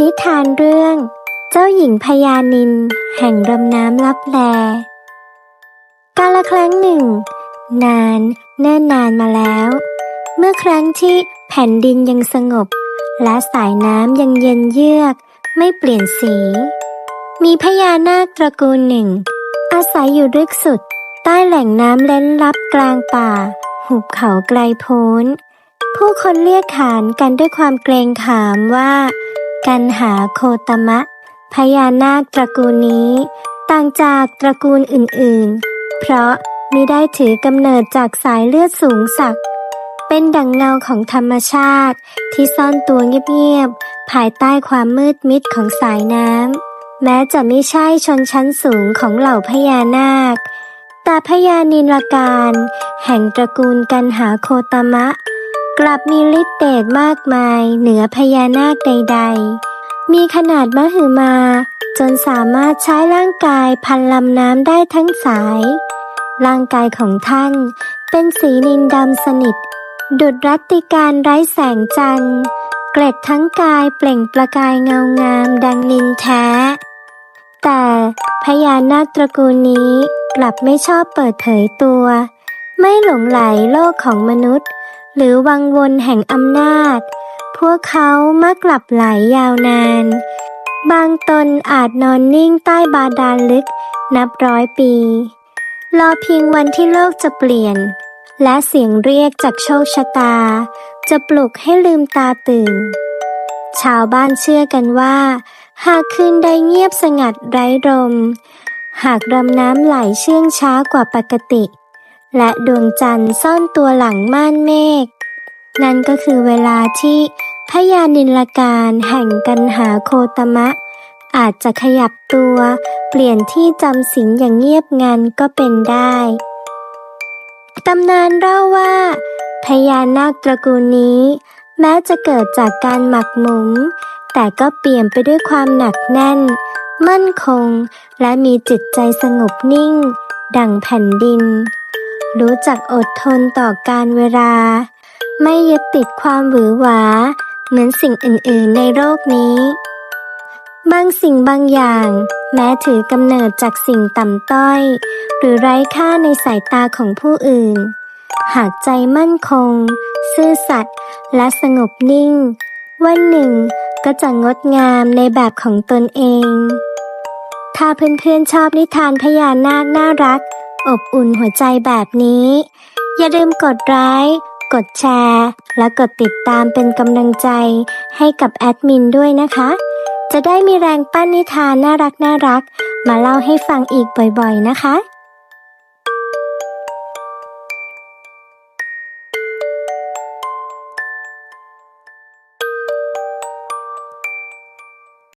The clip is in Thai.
นิทานเรื่อง เจ้าหญิงพญานิน แห่งลำน้ำลับแล กาลครั้งหนึ่ง นานเนิ่นนานมาแล้ว เมื่อครั้งที่แผ่นดินยังสงบ และสายน้ำยังเย็นเยือก ไม่เปลี่ยนสี มีพญานาคตระกูลหนึ่ง อาศัยอยู่ลึกสุด ใต้แหล่งน้ำเล้นลับกลางป่า หุบเขาไกลโพ้น ผู้คนเรียกขานกันด้วยความเกรงขามว่า กันหาโคตมะ พญานาคตระกูลนี้ ต่างจากตระกูลอื่นๆ เพราะมิได้ถือกำเนิดจากสายเลือดสูงสัก เป็นดังเงาของธรรมชาติที่ซ่อนตัวเงียบๆ ภายใต้ความมืดมิดของสายน้ำ แม้จะไม่ใช่ชนชั้นสูงของเหล่าพญานาค แต่พญานินลการ แห่งตระกูลกันหาโคตมะ กลับมีฤทธิ์เดชมากมายเหนือพญานาคใด ๆ มีขนาดมหึมา จนสามารถใช้ร่างกายพันลำน้ำได้ทั้งสาย ร่างกายของท่านเป็นสีนินดำสนิท ดุดรัตติการไร้แสงจันทร์ เกล็ดทั้งกายเปล่งประกายเงางามดังนินแท้ แต่พญานาคตระกูลนี้กลับไม่ชอบเปิดเผยตัว ไม่หลงไหลโลกของมนุษย์ หรือวังวนแห่งอำนาจ พวกเขามักหลับไหลยาวนาน บางตนอาจนอนนิ่งใต้บาดาลลึกนับร้อยปี รอเพียงวันที่โลกจะเปลี่ยน และเสียงเรียกจากโชคชะตา จะปลุกให้ลืมตาตื่น ชาวบ้านเชื่อกันว่า หากคืนใดเงียบสงัดไร้ลมหากลำน้ำไหลเชื่องช้ากว่าปกติ และดวงจันทร์ซ่อนตัวหลังม่านเมฆ นั่นก็คือเวลาที่พญานิลการแห่งกันหาโคตมะ อาจจะขยับตัว เปลี่ยนที่จำศีลอย่างเงียบงันก็เป็นได้ตำนานเล่าว่าพญานาคตระกูลนี้ แม้จะเกิดจากการหมักหมมแต่ก็เปลี่ยนไปด้วยความหนักแน่น มั่นคง และมีจิตใจสงบนิ่ง ดังแผ่นดิน รู้จักอดทนต่อการเวลา ไม่ยึดติดความหวือหวา เหมือนสิ่งอื่นๆในโลกนี้ บางสิ่งบางอย่าง แม้ถือกำเนิดจากสิ่งต่ำต้อย หรือไร้ค่าในสายตาของผู้อื่น หากใจมั่นคง ซื่อสัตย์และสงบนิ่ง วันหนึ่งก็จะงดงามในแบบของตนเอง ถ้าเพื่อนๆชอบนิทานพญานาคน่ารัก อบอุ่นหัวใจแบบนี้ อย่าลืมกดไลค์กดแชร์ และกดติดตามเป็นกำลังใจให้กับแอดมินด้วยนะคะ จะได้มีแรงปั้นนิทานน่ารักน่ารักมาเล่าให้ฟังอีกบ่อยๆนะคะ